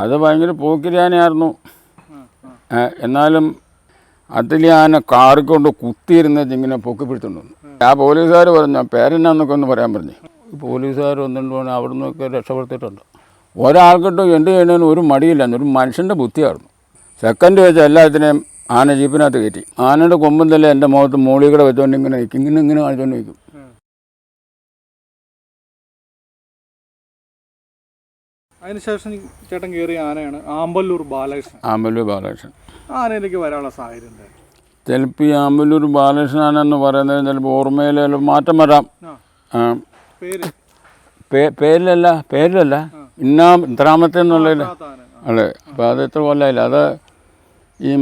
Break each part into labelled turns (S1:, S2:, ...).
S1: അത് ഭയങ്കര പോക്കിരിയാനായിരുന്നു. എന്നാലും അതിൽ ഞാൻ കാറി കൊണ്ട് കുത്തിയിരുന്നത് ഇങ്ങനെ പൊക്കി പിടിച്ചോണ്ട് ആ പോലീസുകാർ പറഞ്ഞു പേരെന്നാന്നൊക്കെ ഒന്ന് പറയാൻ പറഞ്ഞു. പോലീസുകാർ ഒന്നുണ്ട് പോകണേ അവിടെ നിന്നൊക്കെ രക്ഷപ്പെടുത്തിയിട്ടുണ്ട്. ഒരാൾക്കിട്ടും എന്ത് ചെയ്യണമെന്ന് ഒരു മടിയില്ല ഒരു മനുഷ്യന്റെ ബുദ്ധിയായിരുന്നു. സെക്കൻഡ് വെച്ച് എല്ലാത്തിനെയും ആന ജീപ്പിനകത്ത് കയറ്റി. ആനയുടെ കൊമ്പും തന്നെ എന്റെ മുഖത്ത് മോളിൽ കൂടെ വെച്ചുകൊണ്ട് ഇങ്ങനെ നിൽക്കും ഇങ്ങനെ ഇങ്ങനെ കാണിച്ചുകൊണ്ട് നിൽക്കും
S2: അതിനുശേഷം ചേട്ടൻ കയറിയ ആനയാണ് ആമ്പല്ലൂർ ബാലകൃഷ്ണൻ.
S1: ആമ്പല്ലൂർ ബാലകൃഷ്ണൻ.
S2: ആനയിലേക്ക് വരാനുള്ള സാഹചര്യം എന്തായിരുന്നു
S1: ചിലപ്പോൾ ഈ ആമ്പല്ലൂർ ബാലകൃഷ്ണൻ എന്ന് പറയുന്നത് ചിലപ്പോൾ ഓർമ്മയിൽ മാറ്റം വരാം. പേരിലല്ല പേരിലല്ല. ഇന്ന ഇത്രാമത്തെ എന്നുള്ളതിൽ
S2: ആന.
S1: അതെ അപ്പോൾ അത് ഇത്ര കൊല്ലായില്ല? അത് ഈ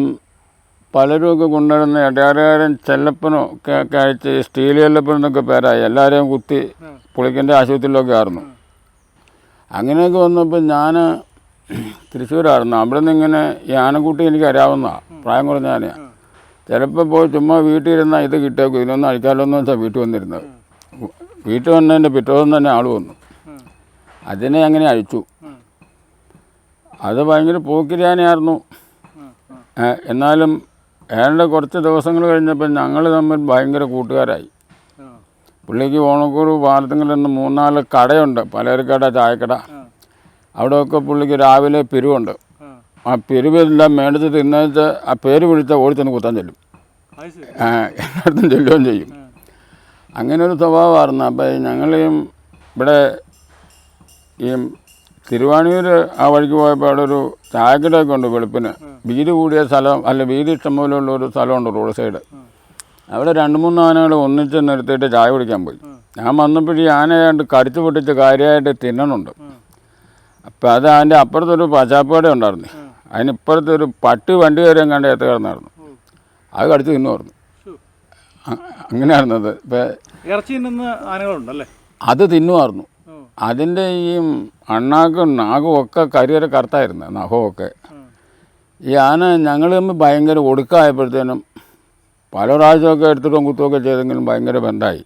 S1: പലരും ഒക്കെ കൊണ്ടുവരുന്ന ഇടയാറുകാരൻ ചെല്ലപ്പനോ ഒക്കെ അയച്ച് സ്റ്റീൽ ചെല്ലപ്പനെന്നൊക്കെ പേരായി. എല്ലാവരെയും കുത്തി പുളിക്കന്റെ ആശുപത്രിയിലൊക്കെ ആയിരുന്നു. അങ്ങനെയൊക്കെ വന്നപ്പോൾ ഞാൻ തൃശ്ശൂരായിരുന്നു അവിടെ നിന്ന് ഇങ്ങനെ ഈ എനിക്ക് അറിയാവുന്നതാണ് പ്രായം കുറഞ്ഞ ആനയാണ് ചിലപ്പോൾ പോയി ചുമ്മാ വീട്ടിൽ ഇരുന്നാൽ ഇത് കിട്ടിയേക്കും ഇതിനൊന്നും അഴിക്കാമല്ലോ എന്ന് വെച്ചാൽ വീട്ടിൽ വന്നിരുന്നത് വീട്ടിൽ വന്നതിന്റെ പിറ്റേ ദിവസം തന്നെ ആൾ വന്നു അതിനെ അങ്ങനെ അഴിച്ചു. അത് ഭയങ്കര. ഏ, എന്നാലും ഏതാണ്ട് കുറച്ച് ദിവസങ്ങൾ കഴിഞ്ഞപ്പോൾ ഞങ്ങൾ തമ്മിൽ ഭയങ്കര കൂട്ടുകാരായി. പുള്ളിക്ക് ഓണക്കൂർ പാലത്തുങ്ങളിൽ നിന്ന് മൂന്നാൽ കടയുണ്ട്. പലചരക്കട ചായക്കട. അവിടെയൊക്കെ പുള്ളിക്ക് രാവിലെ പിരിവുണ്ട്.
S2: ആ.
S1: പിരിവെല്ലാം മേടിച്ച് തിന്നേച്ച് ആ പേര് വിളിച്ച ഓടിച്ചെന്ന് ചെന്ന് കുത്താൻ ചെല്ലും. എല്ലായിടത്തും ചെല്ലുകയും ചെയ്യും. അങ്ങനെ ഒരു സ്വഭാവമായിരുന്നു. അപ്പോൾ ഞങ്ങളെയും ഇവിടെ ഈ തിരുവാണിയൂർ ആ വഴിക്ക് പോയപ്പോൾ അവിടെ ഒരു ചായക്കടയൊക്കെ ഉണ്ട് വെളുപ്പിന്. വീതി കൂടിയ സ്ഥലം അല്ല വീതി ഇഷ്ടംപോലെയുള്ള ഒരു സ്ഥലമുണ്ട് റോഡ് സൈഡ്. അവിടെ രണ്ട് മൂന്ന് ആനകൾ ഒന്നിച്ച് നിർത്തിയിട്ട് ചായ കുടിക്കാൻ പോയി. ഞാൻ വന്നപ്പോൾ ഈ ആനയാണ്ട് കടിച്ചു പൊട്ടിച്ച് കാര്യമായിട്ട് തിന്നണുണ്ട്. അപ്പം അത് അതിന്റെ അപ്പുറത്തൊരു പച്ചാപ്പേട ഉണ്ടായിരുന്നു. അതിനിപ്പുറത്ത് ഒരു പട്ടി വണ്ടി വരെയും കണ്ട് എത്ത് കിടന്നായിരുന്നു. അത് കടിച്ച് തിന്നു പറഞ്ഞു. അങ്ങനെയായിരുന്നത്. അത് ഇപ്പം അത് തിന്നുമായിരുന്നു. അതിന്റെ ഈ അണ്ണാക്കും നാഗും ഒക്കെ കരിയൊരു കറുത്തായിരുന്നു നഖമൊക്കെ
S2: ഒക്കെ.
S1: ഈ ആന ഞങ്ങൾ തമ്മിൽ ഭയങ്കര ഒടുക്കമായപ്പോഴത്തേനും പല പ്രാവശ്യമൊക്കെ എടുത്തിട്ടും കുത്തുമൊക്കെ ചെയ്തെങ്കിലും ഭയങ്കര ബന്ധമായി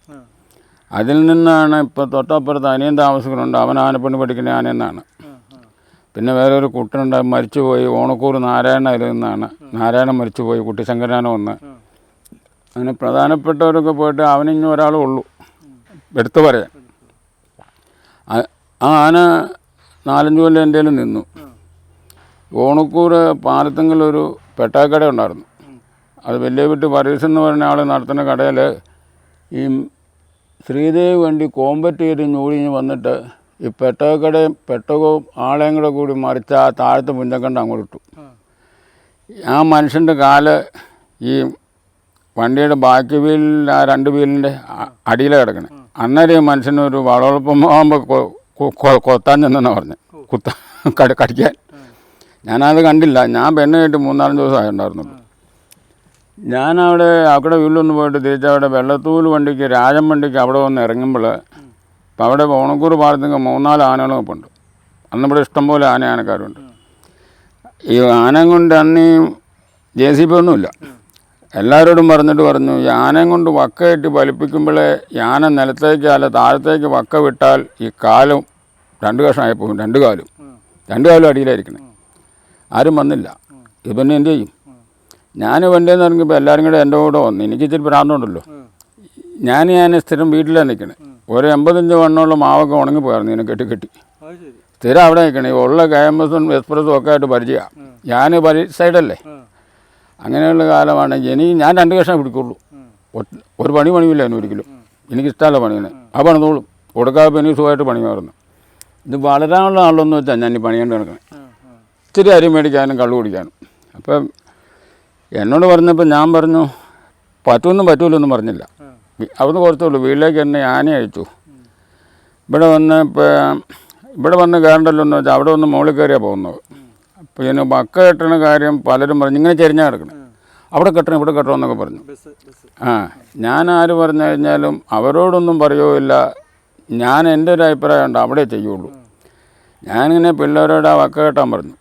S1: അതിൽ നിന്നാണ് ഇപ്പോൾ തൊട്ടപ്പുറത്ത് അനിയൻ താമസിക്കുന്നുണ്ട്. അവൻ ആനപ്പണി പഠിക്കുന്ന ആനയെന്നാണ്. പിന്നെ വേറെ ഒരു കുട്ടനുണ്ട് അവൻ മരിച്ചുപോയി. ഓണക്കൂർ നാരായണ അതിൽ നിന്നാണ് നാരായണൻ മരിച്ചുപോയി കുട്ടിശങ്കരാന വന്ന്.
S2: ആ.
S1: അങ്ങനെ പ്രധാനപ്പെട്ടവരൊക്കെ പോയിട്ട് അവനിങ്ങനെ ഒരാളേ ഉള്ളൂ. എടുത്തു പറയാൻ. ആ- ആന നാലഞ്ച് കൊല്ലം എന്റെ നിന്നു. ഓണക്കൂർ പാലത്തെങ്കിലൊരു പെട്ടാക്കട ഉണ്ടായിരുന്നു. അത് വലിയ വിട്ട് പരീക്ഷ എന്ന് പറഞ്ഞ ആൾ നടത്തുന്ന കടയിൽ ഈ ശ്രീദേവി വേണ്ടി കോമ്പറ്റ് ചെയ്ത് ഞൂടിഞ്ഞ് വന്നിട്ട് ഈ പെട്ടകക്കടയും പെട്ടകവും ആളെയും കൂടെ കൂടി മറിച്ച് ആ താഴത്തെ പുഞ്ചക്കണ്ട അങ്ങോട്ട് ഇട്ടു.
S2: ആ.
S1: മനുഷ്യന്റെ കാൽ ഈ വണ്ടിയുടെ ബാക്കി വീലിൽ ആ രണ്ട് വീലിന്റെ അടിയിലാണ് കിടക്കണേ. അന്നേരം ഈ മനുഷ്യനൊരു വളവളപ്പം ആകുമ്പോൾ കൊത്താൻ ചെന്നെന്നാണ് പറഞ്ഞു. കുത്താൻ കടി കടിക്കാൻ. ഞാനത് കണ്ടില്ല. ഞാൻ പെണ്ണായിട്ട് മൂന്നാലഞ്ച് ദിവസം ആയിട്ടുണ്ടായിരുന്നുള്ളൂ. ഞാനവിടെ അവിടെ വീട്ടിലൊന്ന് പോയിട്ട് തിരിച്ച് അവിടെ വെള്ളത്തൂൽ വണ്ടിക്ക് രാജൻ വണ്ടിക്ക് അവിടെ വന്ന് ഇറങ്ങുമ്പോൾ അപ്പോൾ അവിടെ ഓണക്കൂർ പാലത്തേക്ക് മൂന്നാൽ ആനകളും ഒക്കെ ഉണ്ട് അന്ന് ഇവിടെ ഇഷ്ടംപോലെ ആന ആനക്കാരുണ്ട്. ഈ ആന കൊണ്ട് അന്ന് ഈ ജെ സി പി ഒന്നുമില്ല. എല്ലാവരോടും പറഞ്ഞിട്ട് പറഞ്ഞു ഈ ആനയും കൊണ്ട് വക്കയിട്ട് വലിപ്പിക്കുമ്പോഴേ ഈ ആന നിലത്തേക്ക് അല്ല താഴത്തേക്ക് വക്ക വിട്ടാൽ ഈ കാലും രണ്ട് കഷ്ണമായി പോകും രണ്ട് കാലും. രണ്ട് കാലും അടിയിലായിരിക്കണേ ആരും വന്നില്ല. ഇത് പിന്നെ എന്ത് ചെയ്യും? ഞാൻ വണ്ടിയിൽ നിന്ന് ഇറങ്ങിയപ്പോൾ എല്ലാവരും കൂടെ എന്റെ കൂടെ വന്നു. എനിക്ക് ഇച്ചിരി പ്രാന്തമുണ്ടല്ലോ. ഞാൻ ഞാൻ സ്ഥിരം വീട്ടിലാണ് നിൽക്കണേ ഒരു എൺപത്തഞ്ച് വണ്ണമുള്ള മാവൊക്കെ ഉണങ്ങി പോയായിരുന്നു ഇതിനെ കെട്ടി
S2: കെട്ടി.
S1: സ്ഥിരം അവിടെ നിൽക്കണേ ഉള്ള കെ എം എസും എക്സ്പ്രസും ഒക്കെ ആയിട്ട് പരിചയമാണ് ഞാൻ പരി സൈഡല്ലേ? അങ്ങനെയുള്ള കാലമാണ് എനിക്ക് ഞാൻ രണ്ട് കഷ്ണം പിടിക്കുള്ളൂ. ഒരു പണി പണിയില്ല എന്നെ ഒരിക്കലും എനിക്കിഷ്ടമല്ല പണിയാണ്. ആ പണിതോളും കൊടുക്കാതെ എനിക്ക് സുഖമായിട്ട് പണിയാറുന്നു ഇത് വളരാനുള്ള ആളെന്ന് വെച്ചാൽ ഞാൻ ഈ പണിയേണ്ടി നടക്കണേ. ഇത്തിരി അരി മേടിക്കാനും കള്ളു കുടിക്കാനും. അപ്പം എന്നോട് പറഞ്ഞപ്പോൾ ഞാൻ പറഞ്ഞു പറ്റുമെന്നും പറ്റൂലെന്നും പറഞ്ഞില്ല. അവിടുന്ന് കുറച്ചുള്ളൂ വീട്ടിലേക്ക് എന്നെ ആന അയച്ചു. ഇവിടെ വന്ന് ഇപ്പം ഇവിടെ വന്ന് കയറണ്ടല്ലോ എന്ന് വെച്ചാൽ അവിടെ വന്ന് മുകളിൽ കയറിയാണ് പോകുന്നത്. അപ്പോൾ ഇതിന് മക്ക കെട്ടണ കാര്യം പലരും പറഞ്ഞു ഇങ്ങനെ ചെരിഞ്ഞാൽ കിടക്കണം. അവിടെ കെട്ടണം ഇവിടെ കെട്ടണം എന്നൊക്കെ പറഞ്ഞു. ആ. ഞാൻ ആര് പറഞ്ഞു കഴിഞ്ഞാലും അവരോടൊന്നും പറയുകയില്ല ഞാൻ എന്റെ ഒരു അഭിപ്രായം ഉണ്ട് അവിടെ ചെയ്യുള്ളൂ. ഞാനിങ്ങനെ പിള്ളേരോട് ആ വക്ക കെട്ടാൻ പറഞ്ഞു.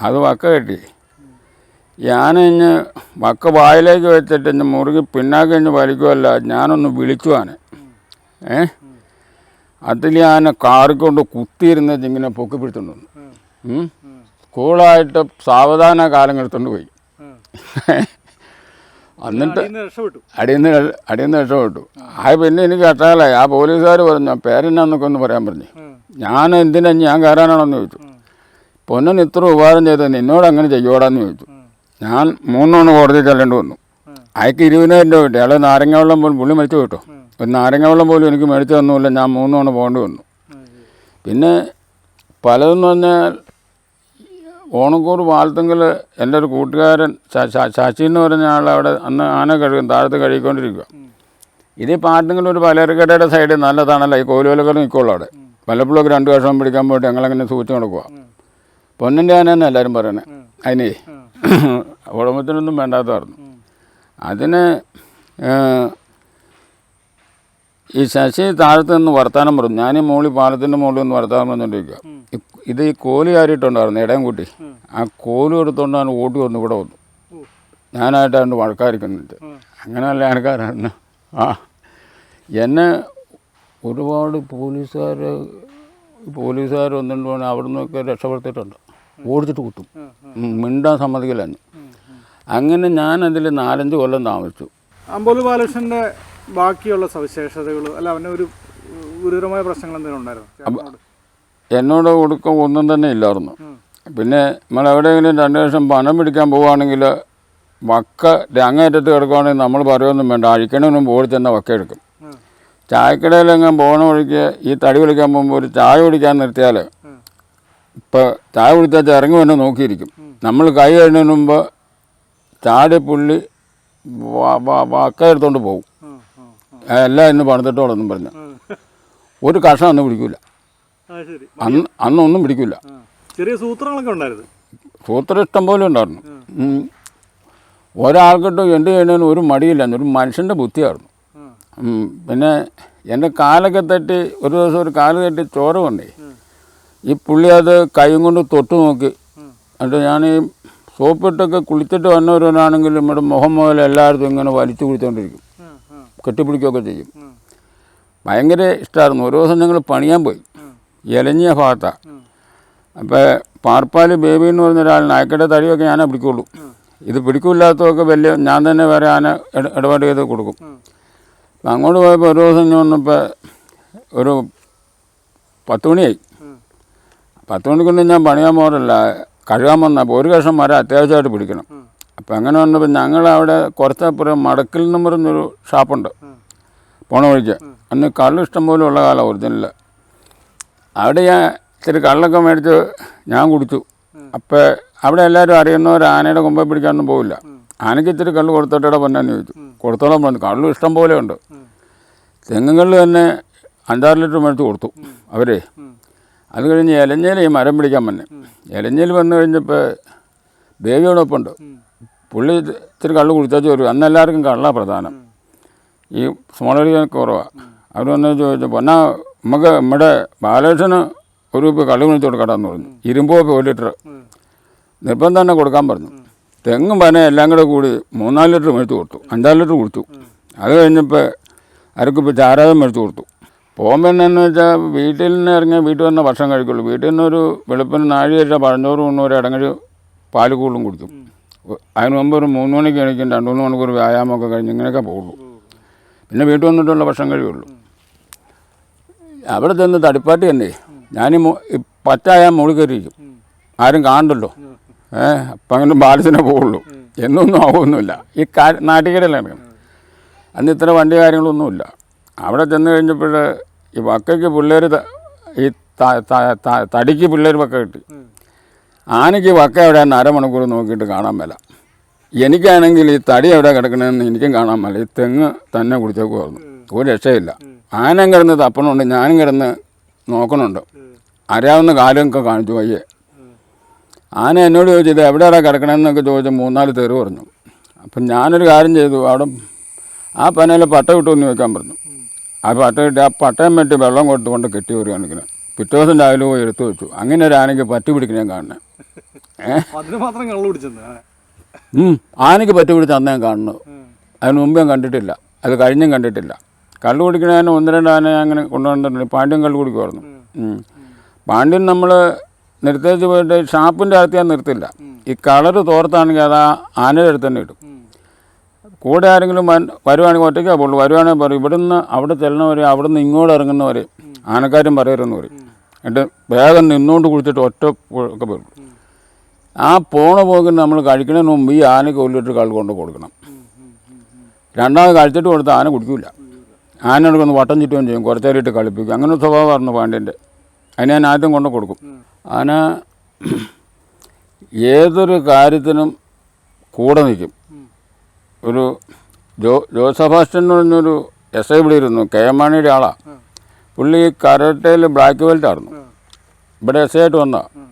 S1: അത് വക്ക കെട്ടി. ഞാനിഞ്ഞ് വക്ക വായിലേക്ക് വെച്ചിട്ട് ഇഞ്ഞ് മുറുകി പിന്നാക്കി ഇന്ന് വലിക്കുമല്ല ഞാനൊന്ന് വിളിക്കുവാണ് ഏ അതിൽ ഞാൻ കാറിക്കൊണ്ട് കുത്തിയിരുന്നത് ഇങ്ങനെ പൊക്കി പിടിച്ചോണ്ട് വന്നു
S2: ആ.
S1: ഉം.
S2: ആ.
S1: കൂളായിട്ട് സാവധാന കാലം എടുത്തുകൊണ്ട് പോയി. എന്നിട്ട്
S2: അടിയിൽ നിന്ന് രക്ഷപ്പെട്ടു
S1: ആ പിന്നെ എനിക്ക് കട്ടാലായി ആ പോലീസുകാർ പറഞ്ഞു പേരെന്നാന്നൊക്കെ ഒന്ന് പറയാൻ പറഞ്ഞു ഞാൻ എന്തിനാ ഞാൻ കയറാനാണെന്ന് ചോദിച്ചു. പൊന്നൻ ഇത്ര ഉപകാരം ചെയ്തത് നിന്നോട് അങ്ങനെ ചെയ്യോടാന്ന് ചോദിച്ചു. ഞാൻ മൂന്നോണ്ണം കോടതി ചെല്ലേണ്ടി വന്നു. അയക്ക് ഇരുപതിനായിരം രൂപ കിട്ടി അയാൾ നാരങ്ങ വെള്ളം പോലും പുള്ളി മരിച്ചു കിട്ടും. ഒരു നാരങ്ങ വെള്ളം പോലും എനിക്ക് മേടിച്ചു തന്നുമില്ല ഞാൻ മൂന്നോണ്ണം പോകേണ്ടി വന്നു. പിന്നെ പലതെന്ന് പറഞ്ഞാൽ ഓണക്കൂർ വാളത്തെങ്കിൽ എന്റെ ഒരു കൂട്ടുകാരൻ ശശി എന്ന് പറഞ്ഞ ആൾ അവിടെ അന്ന് ആന കഴുകും താഴത്ത് കഴുകിക്കൊണ്ടിരിക്കുക ഇതേ പാട്ടെങ്കിലും ഒരു പലചരക്കടയുടെ സൈഡിൽ നല്ല തണല ഈ കോലുവലക്കാരും നിൽക്കുള്ളൂ അവിടെ. വല്ലപ്പോഴൊക്കെ രണ്ട് വർഷം പിടിക്കാൻ പോയിട്ട് ഞങ്ങളങ്ങനെ സൂചിച്ച് നടക്കുക. പൊന്നിന്റെ ആന തന്നെ എല്ലാവരും പറയണേ. അതിനെ
S2: ഉം.
S1: കുടുംബത്തിനൊന്നും വേണ്ടാത്ത അതിന് ഈ ശശി താഴത്ത് നിന്ന് വർത്താനം പറഞ്ഞു ഞാൻ ഈ മോളി പാലത്തിന്റെ മുകളിൽ നിന്ന് വർത്താനം പറഞ്ഞുകൊണ്ടിരിക്കുക. ഇത് ഈ കോൽ കയറിയിട്ടുണ്ടായിരുന്നു ഇടയും കൂട്ടി. ആ കോൽ എടുത്തുകൊണ്ടാണ് ഓട്ടി വന്ന് ഇവിടെ വന്നു. ഞാനായിട്ടാണ് വഴക്കാരിക്കുന്നുണ്ട് അങ്ങനെയല്ല ആൾക്കാരാണ്. ആ എന്നെ ഒരുപാട് പോലീസുകാർ പോലീസുകാർ പോകണ അവിടെ നിന്നൊക്കെ രക്ഷപ്പെടുത്തിയിട്ടുണ്ട്. ഓടിച്ചിട്ട് കുത്തും. മിണ്ടാൻ സമ്മതിക്കില്ല എന്നെ. അങ്ങനെ ഞാൻ അതിൽ നാലഞ്ച് കൊല്ലം താമസിച്ചു.
S2: അമ്പോലു ബാലകൃഷ്ണന്റെ ബാക്കിയുള്ള സവിശേഷതകൾ അല്ല അവന്റെ ഒരു ഗുരുതരമായ പ്രശ്നങ്ങൾ എന്തെങ്കിലും ഉണ്ടായിരുന്നു?
S1: എന്നോട് കൊടുക്കം ഒന്നും തന്നെ ഇല്ലായിരുന്നു. പിന്നെ നമ്മൾ എവിടെയെങ്കിലും രണ്ട് ലക്ഷം പണം പിടിക്കാൻ പോവുകയാണെങ്കിൽ വക്ക രങ്ങേറ്റത്ത് കിടക്കുവാണെങ്കിൽ നമ്മൾ പറയുമൊന്നും വേണ്ട. അഴിക്കണമെന്നും ഓടി തന്നെ വക്ക എടുക്കും.
S2: ചായക്കടയിലെങ്ങും
S1: ചായക്കടയിലെങ്ങാൻ പോകണ വഴിക്ക് ഈ തടി വിളിക്കാൻ പോകുമ്പോൾ ഒരു ചായ കുടിക്കാൻ നിർത്തിയാൽ. ഇപ്പോൾ ചായ കുടിച്ചാൽ ഇറങ്ങി വന്ന് നോക്കിയിരിക്കും. നമ്മൾ കൈ കഴിഞ്ഞതിന് മുമ്പ് ചാടി പുള്ളി വക്ക എടുത്തോണ്ട് പോകും. എല്ലാം ഇന്ന് പണിതിട്ടോളൊന്നും പറഞ്ഞു. ഒരു കഷണം അന്ന്
S2: പിടിക്കൂല.
S1: അന്ന് അന്നൊന്നും
S2: പിടിക്കൂല. ചെറിയ സൂത്രങ്ങളൊക്കെ ഉണ്ടായിരുന്നു.
S1: സൂത്രം ഇഷ്ടം പോലെ ഉണ്ടായിരുന്നു. ഒരാൾക്കിട്ട് എന്ത് ചെയ്യണതിന് ഒരു മടിയില്ലായിരുന്നു ഒരു മനുഷ്യന്റെ ബുദ്ധിയായിരുന്നു. പിന്നെ എന്റെ കാലൊക്കെ തട്ടി ഒരു ദിവസം ഒരു കാൽ തട്ടി ചോര കൊണ്ടേ. ഈ പുള്ളി അത് കൈയും കൊണ്ട് തൊട്ട് നോക്കി എന്നിട്ട് ഞാൻ ഈ സോപ്പിട്ടൊക്കെ കുളിച്ചിട്ട് വന്നവരനാണെങ്കിൽ നമ്മുടെ മുഖം മുതൽ എല്ലായിടത്തും ഇങ്ങനെ വലിച്ചു കുളിച്ചുകൊണ്ടിരിക്കും. കെട്ടിപ്പിടിക്കുകയൊക്കെ ചെയ്യും. ഭയങ്കര ഇഷ്ടമായിരുന്നു ഓരോ ദിവസം ഞങ്ങൾ പണിയാൻ പോയി ഇലഞ്ഞിയ
S2: ഉം.
S1: അപ്പോൾ പാർപ്പാൽ ബേബി എന്ന് പറഞ്ഞ ഒരാൾ നായ്ക്കയുടെ തടിയൊക്കെ ഞാനേ പിടിക്കുള്ളൂ ഇത് പിടിക്കില്ലാത്തതൊക്കെ വലിയ ഞാൻ തന്നെ വേറെ ആന ഇട- ഇടപാട് ചെയ്ത് കൊടുക്കും അപ്പം അങ്ങോട്ട് പോയപ്പോൾ ഒരു ദിവസം ഞാൻ വന്നപ്പോൾ ഒരു പത്ത് മണിയായി. പത്ത് മണിക്കൊന്നും ഞാൻ പണിയാൻ പോകാറില്ല കഴുകാൻ വന്നപ്പോൾ ഒരു കഷ്ണം മരം അത്യാവശ്യമായിട്ട് പിടിക്കണം. അപ്പം അങ്ങനെ വന്നപ്പോൾ ഞങ്ങൾ അവിടെ കുറച്ചപ്പുറം മടക്കിൽ നിന്നും പറഞ്ഞൊരു ഷാപ്പുണ്ട്. പോണ വഴിക്ക്. അന്ന് കള്ള് ഇഷ്ടം പോലും ഉള്ള കാലം ഒറിജിനൽ. അവിടെ ഞാൻ ഇത്തിരി കള്ളൊക്കെ മേടിച്ച് ഞാൻ കുടിച്ചു. അപ്പോൾ അവിടെ എല്ലാവരും അറിയുന്നവർ ആനയുടെ കൊമ്പേ പിടിക്കാനൊന്നും പോവില്ല. ആനയ്ക്ക് ഇത്തിരി കള്ള് കൊടുത്തോട്ടെ പൊന്നാന്ന് ചോദിച്ചു. കൊടുത്തോളം പറഞ്ഞു കള്ള് ഇഷ്ടം പോലെ ഉണ്ട്. തെങ്ങുകളിൽ തന്നെ അഞ്ചാറ് ലിറ്റർ മേടിച്ച് കൊടുത്തു. അവരെ. അത് കഴിഞ്ഞ് ഇലഞ്ഞേൽ ഈ മരം പിടിക്കാൻ വന്നെ. ഇലഞ്ഞേൽ വന്നു കഴിഞ്ഞപ്പോൾ ദേവിയോടൊപ്പം ഉണ്ട്. പുള്ളി ഇത്തിരി കള്ള് കുടിച്ചാൽ വരും. അന്ന് എല്ലാവർക്കും കള്ളാ പ്രധാനം. ഈ സ്മോളടിക്കാൻ കുറവാണ് അവർ വന്ന് ചോദിച്ചു പൊന്നാ നമുക്ക് നമ്മുടെ ബാലകൃഷ്ണന് ഒരു രൂപ കള്ള് കുളിച്ച് കൊടുക്കടാന്ന് പറഞ്ഞു. ഇരുമ്പോ ഒരു ലിറ്റർ നിർബന്ധം തന്നെ കൊടുക്കാൻ പറഞ്ഞു. തെങ്ങും പന എല്ലാം കൂടെ കൂടി മൂന്നാൽ ലിറ്റർ മേടിച്ച് കൊടുത്തു. അഞ്ചാറ് ലിറ്റർ കുടിച്ചു അത് കഴിഞ്ഞപ്പോൾ അരക്കിപ്പോൾ ചാരാതം മേടിച്ച് കൊടുത്തു. പോകുമ്പോൾ എന്നാന്ന് വെച്ചാൽ വീട്ടിൽ നിന്ന് ഇറങ്ങിയാൽ വീട്ടിൽ വന്ന ഭക്ഷണം കഴിക്കുള്ളൂ. വീട്ടിൽ നിന്നൊരു വെളുപ്പിന് നാഴി പഴഞ്ചോറ് കൊണ്ടു ഒരു ഇടങ്ങഴി പാൽ കൂടുതലും കുടിക്കും. അതിന് മുമ്പ് ഒരു മൂന്ന് മണിക്ക് എണീക്കും രണ്ട് മൂന്ന് മണിക്കൂർ വ്യായാമമൊക്കെ കഴിഞ്ഞ് ഇങ്ങനെയൊക്കെ പോകുള്ളൂ. പിന്നെ വീട്ടിൽ വന്നിട്ടുള്ള ഭക്ഷണം കഴിയുള്ളൂ. അവിടെ ചെന്ന് തടിപ്പാട്ടി തന്നെ. ഞാൻ ഈ പറ്റായ മുകളിൽ കയറിയിരിക്കും. ആരും കാണണ്ടല്ലോ ഏഹ് അപ്പം അങ്ങനെ ബാലസിനെ പോവുള്ളൂ എന്നൊന്നും ആവുമൊന്നുമില്ല. ഈ കാ നാട്ടിക്കടയിലാണ് അന്ന് ഇത്ര വണ്ടി കാര്യങ്ങളൊന്നുമില്ല. അവിടെ ചെന്ന് കഴിഞ്ഞപ്പോൾ ഈ വക്കയ്ക്ക് പിള്ളേർ ഈ തടിക്ക് പിള്ളേർ വക്ക കിട്ടി. ആനയ്ക്ക് വക്ക എവിടെ അരമണിക്കൂർ നോക്കിയിട്ട് കാണാൻ മേല. എനിക്കാണെങ്കിൽ ഈ തടി എവിടെ കിടക്കണമെന്ന് എനിക്കും കാണാൻ മേല. ഈ തെങ്ങ് തന്നെ കുടിച്ചേക്കുമായിരുന്നു ഒരു രക്ഷയില്ല. ആനയും കിടന്ന് തപ്പണുണ്ട്. ഞാനും കിടന്ന് നോക്കണുണ്ട്. അറിയാവുന്ന കാലമൊക്കെ കാണിച്ചു വയ്യേ.
S2: ഉം.
S1: ആന എന്നോട് ചോദിച്ചു ഇത് എവിടെയാണ് കിടക്കണമെന്നൊക്കെ ചോദിച്ചു മൂന്നാൽ തെറി പറഞ്ഞു. അപ്പം ഞാനൊരു കാര്യം ചെയ്തു. അവിടെ ആ പനയിലെ പട്ട കിട്ടുമെന്ന് ചോദിക്കാൻ പറഞ്ഞു. ആ പട്ട കിട്ടി ആ പട്ടയം വെട്ടി വെള്ളം കൊടുത്തുകൊണ്ട് കെട്ടി ഒരു കണക്കിന് പിറ്റേ ദിവസം രാവിലെ പോയി എടുത്തു വെച്ചു. അങ്ങനെ ഒരു ആനയ്ക്ക് പറ്റി പിടിക്കണേ കാണുന്നത്
S2: ആ.
S1: ഉം, ആനയ്ക്ക് പറ്റി പിടിച്ച് അന്ന് ഞാൻ കാണുന്നത് അതിന് മുമ്പ് ഞാൻ കണ്ടിട്ടില്ല. അത് കഴിഞ്ഞും കണ്ടിട്ടില്ല. കള്ളു കുടിക്കണതിന് ഒന്ന് രണ്ട് ആന ഞാൻ അങ്ങനെ കൊണ്ടുവന്നിട്ടുണ്ട്. പാണ്ഡ്യം കള്ളു കുടിക്കുമായിരുന്നു പാണ്ഡ്യം പാണ്ഡ്യൻ നമ്മൾ നിർത്തേച്ച് പോയിട്ട് ഷാപ്പിന്റെ അകത്ത് ഞാൻ നിർത്തില്ല. ഈ കളറ് തോർത്താണെങ്കിൽ അത് ആ ആനയുടെ അടുത്ത് തന്നെ ഇടും. കൂടെ ആരെങ്കിലും വരുവാണെങ്കിൽ ഒറ്റയ്ക്കാ പോകുള്ളൂ വരുവാണെങ്കിൽ പറയും ഇവിടുന്ന് അവിടെ ചെല്ലണവരെ അവിടുന്ന് ഇങ്ങോട്ട് ഇറങ്ങുന്നവരെ ആനക്കാരും പറയരുതെന്ന് പറയും. എന്നിട്ട് വേഗം നിന്നുകൊണ്ട് കുളിച്ചിട്ട് ഒറ്റ ഒക്കെ പോകും ആ പോണ പോകുന്ന നമ്മൾ കഴിക്കുന്നതിന് മുമ്പ് ഈ ആനയ്ക്ക് ഒരു ലിറ്റർ കള്ള് കൊണ്ട് കൊടുക്കണം. രണ്ടാമത് കഴിച്ചിട്ട് കൊടുത്ത ആന കുടിക്കില്ല ആനയുടെ ഒന്ന് വട്ടം ചുറ്റുകയും ചെയ്യും. കുറച്ചേരിട്ട് കളിപ്പിക്കും. അങ്ങനെ സ്വഭാവമായിരുന്നു പാണ്ഡ്യന്റെ. അതിന് ഞാൻ ആദ്യം കൊണ്ട് കൊടുക്കും. ആന ഏതൊരു കാര്യത്തിനും കൂടെ നിൽക്കും. ഒരു ജോ ജോസഫാസ്റ്റൻ എന്ന് പറഞ്ഞൊരു എസ് ഐ ഇവിടെ ഇരുന്നു. കെ എം മാണിയുടെ ആളാണ് പുള്ളി കരാട്ടയിൽ ബ്ലാക്ക് ബെൽറ്റ് ആയിരുന്നു. ഇവിടെ എസ് ഐ ആയിട്ട് വന്നതാ.
S2: ഉം.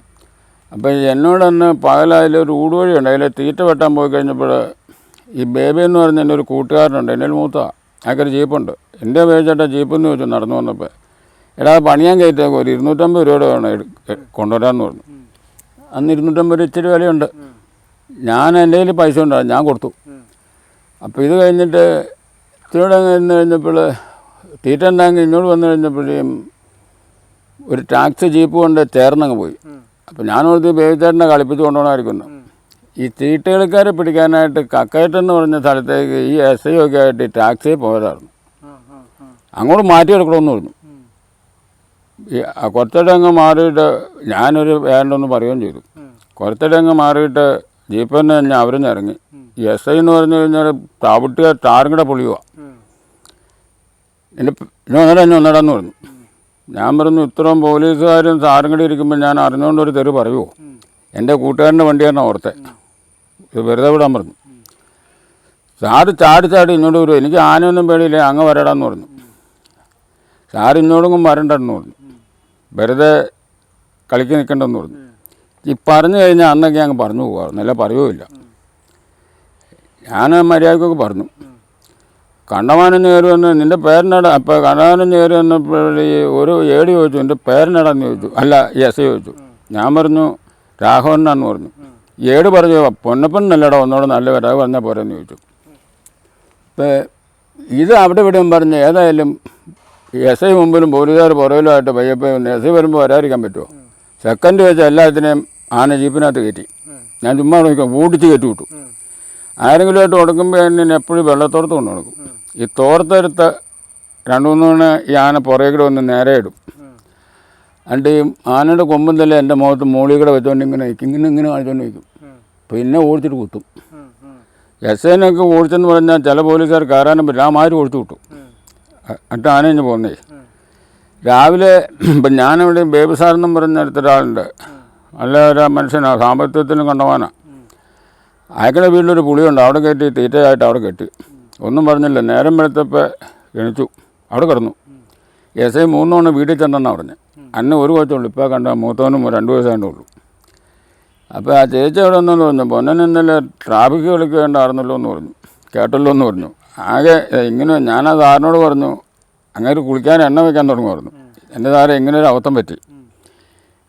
S1: അപ്പം എന്നോട് അന്ന് പകലതിലൊരു ഊടുവഴിയുണ്ട് അതിൽ തീറ്റ വെട്ടാൻ പോയി കഴിഞ്ഞപ്പോൾ ഈ ബേബി എന്ന് പറഞ്ഞ എന്റെ ഒരു കൂട്ടുകാരനുണ്ട്. എന്റെ ഒരു മൂത്ത. അയാൾക്കൊരു ജീപ്പുണ്ട്. എന്റെ പേരിച്ചേട്ടാ ജീപ്പ് എന്ന് ചോദിച്ചു നടന്നു വന്നപ്പോൾ എടാ പണിയാൻ കയറ്റേക്കും ഒരു ഇരുന്നൂറ്റമ്പത് രൂപയുടെ വേണം കൊണ്ടുവരാമെന്ന് പറഞ്ഞു. അന്ന് ഇരുന്നൂറ്റമ്പത് രൂപ ഇച്ചിരി വിലയുണ്ട്. ഞാൻ എന്റെ കയ്യിൽ പൈസ ഉണ്ടായിരുന്നു ഞാൻ കൊടുത്തു. അപ്പോൾ ഇത് കഴിഞ്ഞിട്ട് ഇത്തിരി നിന്ന് കഴിഞ്ഞപ്പോൾ തീറ്റ ടാങ്ക് ഇങ്ങോട്ട് വന്നു കഴിഞ്ഞപ്പോഴേയും ഒരു ടാക്സി ജീപ്പ് കൊണ്ട് ചേർന്നങ്ങ് പോയി. അപ്പോൾ ഞാൻ ഓർത്ത് ബേബിച്ചേട്ടനെ കളിപ്പിച്ച് കൊണ്ടുപോകണമായിരിക്കുന്നു. ഈ തീറ്റകളിക്കാരെ പിടിക്കാനായിട്ട് കക്കയറ്റം എന്ന് പറഞ്ഞ സ്ഥലത്തേക്ക് ഈ എസ് ഐ ഒക്കെ ആയിട്ട് ഈ ടാക്സി പോയതായിരുന്നു. അങ്ങോട്ട് മാറ്റിയെടുക്കണമെന്ന് പറഞ്ഞു. ഈ കുറച്ചടങ്ങ് മാറിയിട്ട് ഞാനൊരു വേണ്ടൊന്ന് പറയുകയും ചെയ്തു കുറച്ചടങ്ങ് മാറിയിട്ട് ജീപ്പ് തന്നെ അവരും ഇറങ്ങി എസ് ഐ എന്ന് പറഞ്ഞു കഴിഞ്ഞാൽ താവിട്ടിയ താരങ്ങടെ
S2: ഉം.
S1: എന്റെ ഇനി ഒന്നട ഇനി ഒന്നടാന്ന് പറഞ്ഞു. ഞാൻ പറഞ്ഞു ഇത്രയും പോലീസുകാരും കൂടി ഇരിക്കുമ്പോൾ ഞാൻ അറിഞ്ഞുകൊണ്ട് ഒരു തെറി പറയുമോ. എന്റെ കൂട്ടുകാരന്റെ വണ്ടിയാണ് ഓർത്തെ. ഇത് വെറുതെ വിടാൻ പറഞ്ഞു. സാറ് ചാടി ചാടി ഇങ്ങോട്ട് വരും. എനിക്ക് ആനയൊന്നും പേടിയില്ല അങ്ങ് വരടാന്ന് പറഞ്ഞു. സാറ് ഇങ്ങോട്ടും വരണ്ടെന്ന് പറഞ്ഞു. വെറുതെ കളിക്ക് നിൽക്കണ്ടെന്ന് പറഞ്ഞു. ഈ പറഞ്ഞു കഴിഞ്ഞാൽ അന്നൊക്കെ അങ്ങ് പറഞ്ഞു പോകാറുണ്ട് അല്ല പറയുമില്ല ഞാൻ മര്യാദക്കൊക്കെ പറഞ്ഞു. കണ്ടമാനം നേരു എന്ന് നിന്റെ പേരിനട അപ്പോൾ കണ്ടമാനം നേരു വന്നപ്പോൾ ഈ ഒരു ഏടി ചോദിച്ചു എന്റെ പേരനടാന്ന് ചോദിച്ചു. അല്ല എസ് ചോദിച്ചു. ഞാൻ പറഞ്ഞു രാഘവനാന്ന് പറഞ്ഞു. ഏട് പറഞ്ഞു പൊന്നപ്പൻ നല്ലടാ ഒന്നോട് നല്ല വരാ പറഞ്ഞാൽ പോരെന്ന് ചോദിച്ചു. അപ്പോൾ ഇത് അവിടെ ഇവിടെയും പറഞ്ഞ് ഏതായാലും എസ് ഐ മുമ്പിലും പോലീസുകാർ പുറകിലുമായിട്ട് പയ്യപ്പോൾ എസ് ഐ വരുമ്പോൾ വരാതിരിക്കാൻ പറ്റുമോ സെക്കൻഡ് വെച്ച് എല്ലാത്തിനെയും ആന ജീപ്പിനകത്ത് കയറ്റി. ഞാൻ ചുമ്മാ നോക്കിയാൽ ഓടിച്ച് കയറ്റി വിട്ടു. ആരെങ്കിലുമായിട്ട് കൊടുക്കുമ്പോൾ എന്നെ എപ്പോഴും വെള്ളത്തോർത്ത് കൊണ്ട് കൊടുക്കും ഈ തോർത്തെടുത്ത് രണ്ട് മൂന്ന് തവണ ഈ ആന പുറകെ വന്ന് നേരെ ഇടും. എന്നിട്ട് ഈ ആനയുടെ കൊമ്പും തന്നെ എന്റെ മുഖത്ത് മോളിൽ കൂടെ വെച്ചുകൊണ്ട് ഇങ്ങനെ നിൽക്കും ഇങ്ങനെ ഇങ്ങനെ കാണിച്ചുകൊണ്ട് നിൽക്കും പിന്നെ ഓടിച്ചിട്ട് കുത്തും. എസ് ഐനൊക്കെ ഓടിച്ചെന്ന് പറഞ്ഞാൽ ചില പോലീസുകാർ കയറാനും പറ്റില്ല ആ മാതിരി ഓടിച്ചു
S2: കിട്ടും.
S1: എന്നിട്ട് ആന കഴിഞ്ഞ് പോകുന്നേ രാവിലെ ഇപ്പം ഞാനിവിടെ ബേബിസാർ എന്നും പറഞ്ഞ അടുത്തൊരാളുണ്ട് നല്ല ഒരു മനുഷ്യനാണ് സാമ്പത്തികത്തിന് കണ്ടവാനാണ്. അയക്കടെ വീട്ടിലൊരു പുളിയുണ്ട് അവിടെ കയറ്റി തീറ്റയായിട്ട് അവിടെ കെട്ടി. ഒന്നും പറഞ്ഞില്ല. നേരം വെളുത്തപ്പോൾ എണിച്ചു. അവിടെ കിടന്നു. എസ് ഐ മൂന്നോണ് വീട്ടിൽ ചെന്നെന്നാണ് പറഞ്ഞത് അന്ന് ഒരു കൊച്ചുള്ളൂ. ഇപ്പോൾ കണ്ട മൂത്തവനും രണ്ട് വയസ്സാണ്ടേ ഉള്ളൂ. അപ്പോൾ ആ ചേച്ചി അവിടെ ഒന്നും പറഞ്ഞു. പൊന്നൻ ഇന്നലെ ട്രാഫിക് കളിക്കേണ്ടായിരുന്നല്ലോ എന്ന് പറഞ്ഞു. കേട്ടല്ലോ എന്ന് പറഞ്ഞു. ആകെ ഇങ്ങനെ ഞാൻ ആ സാറിനോട് പറഞ്ഞു അങ്ങനെ കുളിക്കാൻ എണ്ണ വയ്ക്കാൻ തുടങ്ങി പറഞ്ഞു. എന്റെ സാറെ ഇങ്ങനെ ഒരു അബദ്ധം പറ്റി.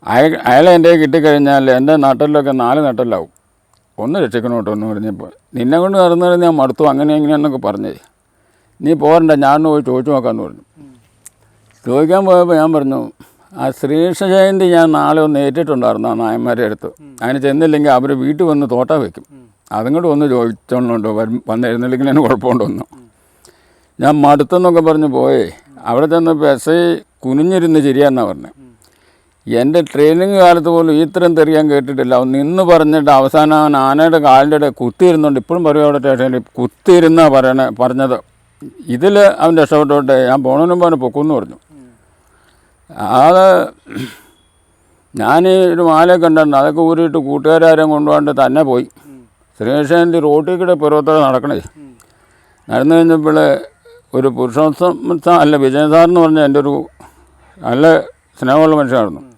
S1: അയ അയാളെ എന്റെ കിട്ടിക്കഴിഞ്ഞാൽ എന്റെ നട്ടലിലൊക്കെ നാല് നട്ടലാവും ഒന്ന് രക്ഷിക്കണം കേട്ടോ എന്ന് പറഞ്ഞപ്പോൾ നിന്നെ കൊണ്ട് നടന്നത് ഞാൻ മടുത്തു. അങ്ങനെ എങ്ങനെയാണെന്നൊക്കെ പറഞ്ഞേ. നീ പോരണ്ട ഞാൻ പോയി ചോദിച്ചു നോക്കാമെന്ന് പറഞ്ഞു. ചോദിക്കാൻ പോയപ്പോൾ ഞാൻ പറഞ്ഞു ആ ശ്രീകൃഷ്ണ ജയന്തി ഞാൻ നാളെ ഒന്ന് ഏറ്റിട്ടുണ്ടായിരുന്നു ആ നായന്മാരെ അടുത്ത്. അതിന് ചെന്നില്ലെങ്കിൽ അവർ വീട്ടിൽ വന്ന് തോട്ട വെക്കും. കൂടെ ഒന്ന് ചോദിച്ചോണ്ടോ വന്ന് എഴുന്നള്ളിക്കുന്ന അതിന് കുഴപ്പമുണ്ടോന്ന് ഞാൻ മടുത്തെന്നൊക്കെ പറഞ്ഞ് പോയേ. അവിടെ ചെന്നപ്പോൾ എസ് ഐ കുനിഞ്ഞിരുന്ന് ശരിയാന്നാണ് പറഞ്ഞത് എന്റെ ട്രെയിനിങ് കാലത്ത് പോലും ഇത്രയും തെറിയാൻ കേട്ടിട്ടില്ല. അവൻ നിന്ന് പറഞ്ഞിട്ട് അവസാനം അവൻ ആനയുടെ കാലിന്റെ ഇടയിൽ കുത്തിയിരുന്നുണ്ട് ഇപ്പോഴും പറയും അവിടെ സ്റ്റേഷനിൽ കുത്തിയിരുന്ന പറയണ പറഞ്ഞത്. ഇതിൽ അവൻ രക്ഷപ്പെട്ടോട്ടെ ഞാൻ മുമ്പ് അവനെ പൊക്കുമെന്ന് പറഞ്ഞു. അത് ഞാൻ ഒരു മാല ഉണ്ടായിരുന്നു അതൊക്കെ ഊരിയിട്ട് കൂട്ടുകാരും കൊണ്ടുപോകാണ്ട് തന്നെ പോയി. ശ്രീകൃഷ്ണന്റെ റോട്ടിൽ കൂടെ പുറത്തോടെ നടക്കണേ. നടന്നു കഴിഞ്ഞപ്പോൾ ഒരു പുരുഷോത്തമ അല്ല വിജയസാർ എന്ന് പറഞ്ഞ എന്റെ ഒരു നല്ല സ്നേഹമുള്ള മനുഷ്യനായിരുന്നു.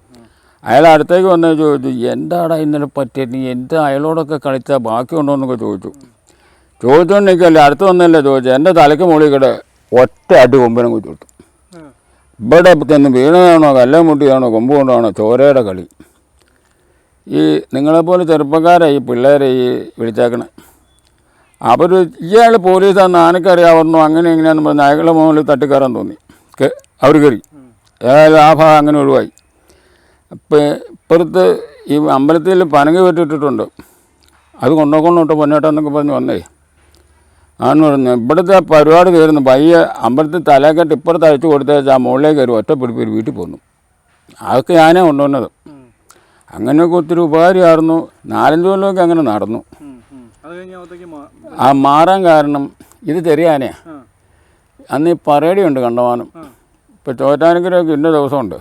S1: അയാൾ അടുത്തേക്ക് വന്ന് ചോദിച്ചു എന്താടാ ഇന്നലെ പറ്റിയത് നീ എന്റെ അയാളോടൊക്കെ കളിച്ചാൽ ബാക്കിയുണ്ടോ എന്നൊക്കെ ചോദിച്ചു. ചോദിച്ചുകൊണ്ട് നിൽക്കല്ലേ അടുത്ത് വന്നല്ലേ ചോദിച്ചു എന്റെ തലയ്ക്ക് മുകളിൽ കൂടെ ഒറ്റ അടി കൊമ്പിനും കുത്തി കൊടുത്തു. ഇവിടെ ചെന്ന് വീണതാണോ കല്ല മുട്ടിയാണോ കൊമ്പ് കൊണ്ടാണോ ചോരയുടെ കളി. ഈ നിങ്ങളെപ്പോലെ ചെറുപ്പക്കാരെ ഈ പിള്ളേരെ ഈ വിളിച്ചേക്കണേ. അവർ ഇയാൾ പോലീസാന്ന് ആനക്കറിയാവുന്നു അങ്ങനെ എങ്ങനെയാണെന്ന് പറഞ്ഞ് അയാളുടെ മുകളിൽ തട്ടിക്കയറാൻ തോന്നി. അവർ കയറി. ഏതായാലും ആ ഭാഗം അങ്ങനെ ഒഴിവായി. ഇപ്പം ഇപ്പുറത്ത് ഈ അമ്പലത്തിൽ പനങ്ങ് വെട്ടിട്ടിട്ടുണ്ട് അത് കൊണ്ടോക്കൊണ്ടോട്ട് പൊന്നേട്ടെന്നൊക്കെ പറഞ്ഞ് വന്നേ. ആണെന്ന് പറഞ്ഞു ഇവിടുത്തെ പരിപാടി തീർന്നു പയ്യെ അമ്പലത്തിൽ തലേക്കെട്ട് ഇപ്പുറത്ത് അഴിച്ചു കൊടുത്തേച്ച് ആ മുകളിലേക്ക് ഒരു ഒറ്റ ഒരു വീട്ടിൽ പോന്നു. അതൊക്കെ ഞാനേ കൊണ്ടുവന്നത്. അങ്ങനെയൊക്കെ ഒത്തിരി ഉപകാരമായിരുന്നു. നാലഞ്ച് കൊല്ലമൊക്കെ അങ്ങനെ നടന്നു. ആ മാറാൻ കാരണം ഇത് ചെറിയാനയാ.
S2: ആ.
S1: അന്ന് ഈ പറയടിയുണ്ട് കണ്ടമാനം. ഇപ്പോൾ ചോറ്റാനക്കരയൊക്കെ ഇന്ന ദിവസമുണ്ട്.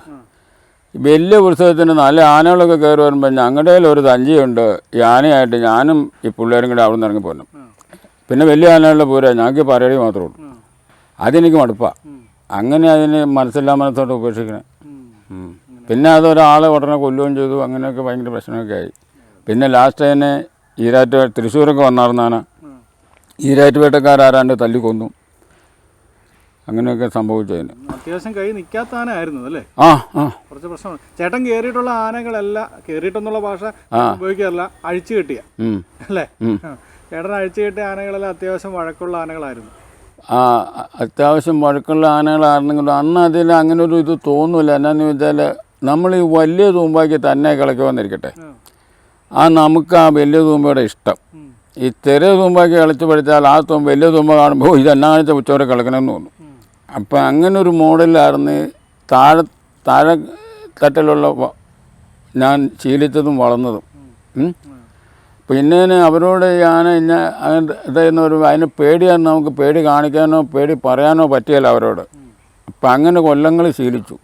S1: വലിയ ഉത്സവത്തിന് നല്ല ആനകളൊക്കെ കയറി വരുമ്പോൾ ഞങ്ങളുടെ ഒരു തഞ്ചിയുണ്ട്. ഈ ആനയായിട്ട് ഞാനും ഈ പിള്ളേരും കൂടെ അവിടെ നിന്ന് ഇറങ്ങി പോന്നു.
S2: ആ
S1: പിന്നെ വലിയ ആനകളുടെ പോരാ ഞങ്ങൾക്ക് പരടി മാത്രമേ ഉള്ളൂ. അതെനിക്ക്
S2: മടുപ്പാണ്.
S1: അങ്ങനെ അതിന് മനസ്സില്ലാ മനസ്സോട്ട് ഉപേക്ഷിക്കണേ. പിന്നെ അതൊരാളെ ഉടനെ കൊല്ലുകയും ചെയ്തു. അങ്ങനെയൊക്കെ ഭയങ്കര പ്രശ്നമൊക്കെ ആയി. പിന്നെ ലാസ്റ്റ് തന്നെ ഈരാറ്റ് തൃശ്ശൂരൊക്കെ വന്നാർന്നാണ്. ഈരാറ്റുപേട്ടക്കാരാരാണ്ട് തല്ലിക്കൊന്നു. അങ്ങനെയൊക്കെ സംഭവിച്ചതിന്
S2: അത്യാവശ്യം കൈ നിൽക്കാത്ത ആനയായിരുന്നു അല്ലേ
S1: ആ ആ.
S2: കുറച്ച് പ്രശ്നമാണ്. ചേട്ടൻ കയറിയിട്ടുള്ള ആനകളല്ല കയറിയിട്ടെന്നുള്ള ഭാഷ ഉപയോഗിക്കാറില്ല അഴിച്ചു കെട്ടിയ. അല്ലേ? ചേട്ടൻ അഴിച്ചു കെട്ടിയ ആനകളെല്ലാം അത്യാവശ്യം വഴക്കുള്ള ആനകളായിരുന്നു.
S1: ആ അത്യാവശ്യം വഴക്കുള്ള ആനകളായിരുന്നെങ്കിലും അന്ന് അതിൽ അങ്ങനെ ഒരു ഇത് തോന്നില്ല എന്നാന്ന് വെച്ചാൽ നമ്മൾ ഈ വലിയ തൂമ്പാക്കി തന്നെ കിളക്കി വന്നിരിക്കട്ടെ.
S2: ആ.
S1: നമുക്ക് ആ വലിയ തൂമ്പയുടെ ഇഷ്ടം. ഈ ചെറിയ തൂമ്പാക്കി കളിച്ച് പഠിച്ചാൽ ആ തൂമ്പ വലിയ തൂമ്പ കാണുമ്പോൾ ഇത് എന്നാ കാണിച്ച ഉച്ചവരെ കളിക്കണമെന്ന് തോന്നും. അപ്പം അങ്ങനെ ഒരു മോഡലായിരുന്നു. താഴെ താഴെ തട്ടിലുള്ള ഞാൻ ശീലിച്ചതും വളർന്നതും. പിന്നെ അവരോട് ഞാൻ ഇന്ന ഇതായിരുന്ന ഒരു അതിന് പേടിയാൻ നമുക്ക് പേടി കാണിക്കാനോ പേടി പറയാനോ പറ്റിയല്ല അവരോട്. അപ്പം അങ്ങനെ കൊല്ലങ്ങൾ ശീലിച്ചു.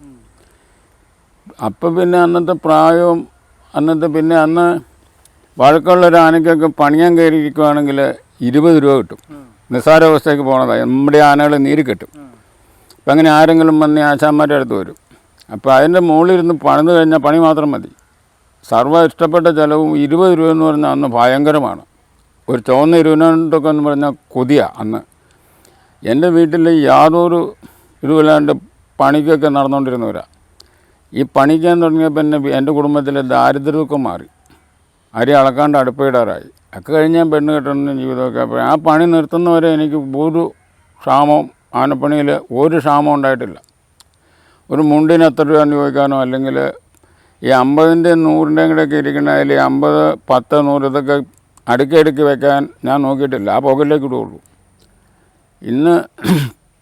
S1: അപ്പം പിന്നെ അന്നത്തെ പ്രായവും അന്നത്തെ പിന്നെ അന്ന് വഴക്കമുള്ള ഒരു ആനയ്ക്കൊക്കെ പണിയാൻ കയറിയിരിക്കുവാണെങ്കിൽ ഇരുപത് രൂപ കിട്ടും.
S2: ഉം.
S1: നിസ്സാരാവസ്ഥയ്ക്ക് പോണതാണ് നമ്മുടെ ആനകൾ നീര് കിട്ടും. അപ്പം അങ്ങനെ ആരെങ്കിലും വന്ന് ആശാന്മാരുടെ അടുത്ത് വരും. അപ്പോൾ അതിന്റെ മുകളിലിരുന്ന് പണിത് കഴിഞ്ഞാൽ പണി മാത്രം മതി. സർവ ഇഷ്ടപ്പെട്ട ചിലവും ഇരുപത് രൂപ എന്ന് പറഞ്ഞാൽ അന്ന് ഭയങ്കരമാണ്. ഒരു ചുവന്ന ഇരുപതിനൊക്കെ എന്ന് പറഞ്ഞാൽ കൊതിയ അന്ന്. എന്റെ വീട്ടിൽ യാതൊരു ഇതുമില്ലാണ്ട് പണിക്കൊക്കെ നടന്നുകൊണ്ടിരുന്നവരാ ഈ പണിക്കാൻ തുടങ്ങിയപ്പോൾ പിന്നെ എന്റെ കുടുംബത്തിലെ ദാരിദ്ര്യമൊക്കെ മാറി. അരി അളക്കാണ്ട് അടുപ്പിടാറായി. ഒക്കെ കഴിഞ്ഞാൽ പെണ്ണ് കെട്ടുന്ന ജീവിതമൊക്കെ അപ്പോൾ ആ പണി നിർത്തുന്നവരെ എനിക്ക് ഒരു ക്ഷാമവും ആനപ്പണിയിൽ ഒരു ക്ഷാമം ഉണ്ടായിട്ടില്ല. ഒരു മുണ്ടിന് എത്ര രൂപ ചോദിക്കാനോ അല്ലെങ്കിൽ ഈ അമ്പതിന്റെയും നൂറിന്റെയും കൂടെയൊക്കെ അതിൽ അമ്പത് പത്ത് നൂറ് ഇതൊക്കെ അടുക്കി അടുക്കി വെക്കാൻ ഞാൻ നോക്കിയിട്ടില്ല. ആ പോക്കറ്റിലേക്ക് ഇടുകയുള്ളൂ. ഇന്ന്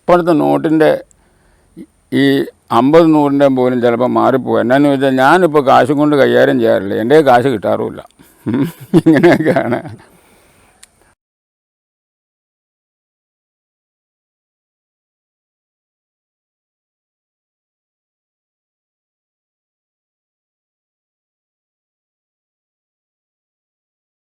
S1: ഇപ്പോഴത്തെ നോട്ടിന്റെ ഈ അമ്പത് നൂറിന്റെ പോലും ചിലപ്പോൾ മാറിപ്പോകും എന്നാന്ന് ചോദിച്ചാൽ ഞാനിപ്പോൾ കാശും കൊണ്ട് കൈകാര്യം ചെയ്യാറില്ല. എന്റെ കാശ് കിട്ടാറുമില്ല. ഇങ്ങനെയൊക്കെയാണ്.